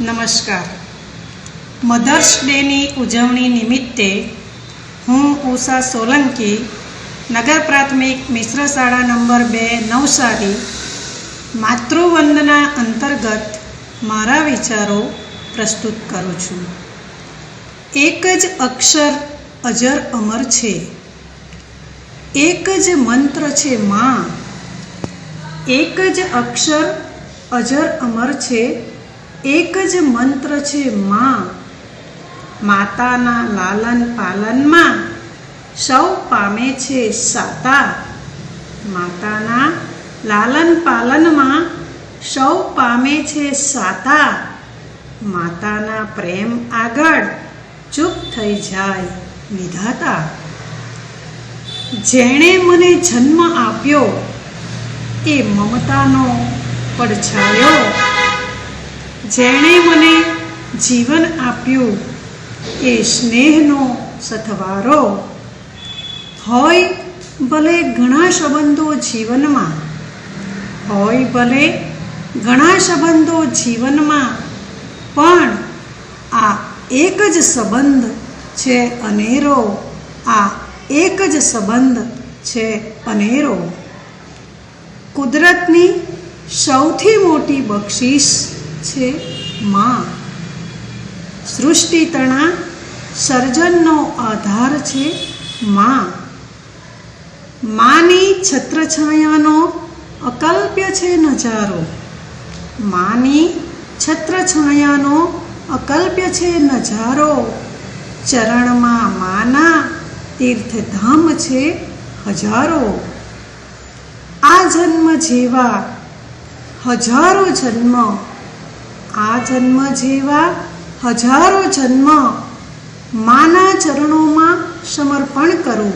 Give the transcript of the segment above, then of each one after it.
નમસ્કાર. મધર્સ ડેની ઉજવણી નિમિત્તે હું ઉષા સોલંકી, નગર પ્રાથમિક મિશ્ર શાળા નંબર બે, નવસારી, માતૃવંદના અંતર્ગત મારા વિચારો પ્રસ્તુત કરું છું. એક જ અક્ષર અજર અમર છે. એક જ મંત્ર છે માં. એક જ અક્ષર અજર અમર છે. એક જ મંત્ર છે માં. માતાના લાલન પાલનમાં સૌ પામે છે સાતા. માતાના લાલન પાલનમાં સૌ પામે છે સાતા. માતાના પ્રેમ આગળ ચૂપ થઈ જાય વિધાતા. જેણે મને જન્મ આપ્યો, એ મમતાનો પડછાયો. જેણે મને જીવન આપ્યું એ સ્નેહનો સથવારો. હોય ભલે ઘણા સંબંધો જીવનમાં, હોય ભલે ઘણા સંબંધો જીવનમાં, પણ આ એક જ સંબંધ છે અનેરો. આ એક જ સંબંધ છે અનેરો. કુદરતની સૌથી મોટી બક્ષિસ છે માં. સૃષ્ટિ તણા સર્જનનો આધાર છે માં. માની છત્રછાયાનો અકલ્પ્ય છે નજારો. માની છત્રછાયાનો અકલ્પ્ય છે નજારો. ચરણમાં માના તીર્થધામ છે હજારો. આ જન્મ જેવા હજારો જન્મ આ જન્મ જેવા હજારો જન્મ માના ચરણોમાં સમર્પણ કરું.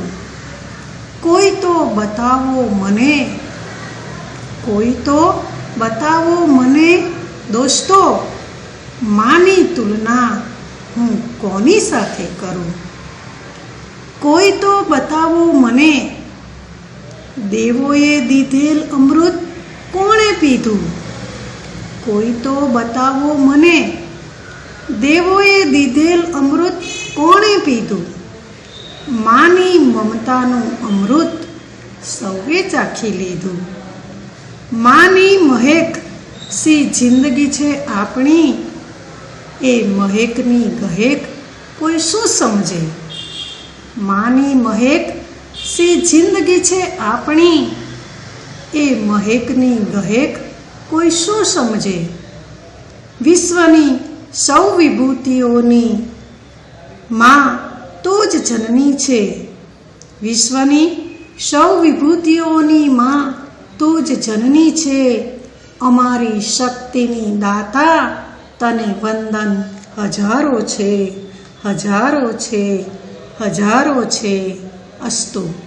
કોઈ તો બતાવો મને, કોઈ તો બતાવો મને, દોસ્તો, માની તુલના હું કોની સાથે કરું? કોઈ તો બતાવો મને, દેવોએ દીધેલ અમૃત કોણે પીધું? કોઈ તો બતાવો મને. દેવોએ દીધેલ અમૃત કોણે પીધું? માની મમતાનું અમૃત સૌએ ચાખી લીધું. માની મહેક સી જિંદગી છે આપણી? એ મહેકની ગહેક કોઈ શું સમજે? માની મહેક સી જિંદગી છે આપણી? એ મહેકની ગહેક કોઈ શું સમજે? વિશ્વની સૌ વિભૂતિઓની માં તો જ જનની છે. વિશ્વની સૌ વિભૂતિઓની માં તો જ જનની છે. અમારી શક્તિની દાતા તને વંદન હજારો છે હજારો છે હજારો છે. અસ્તુ.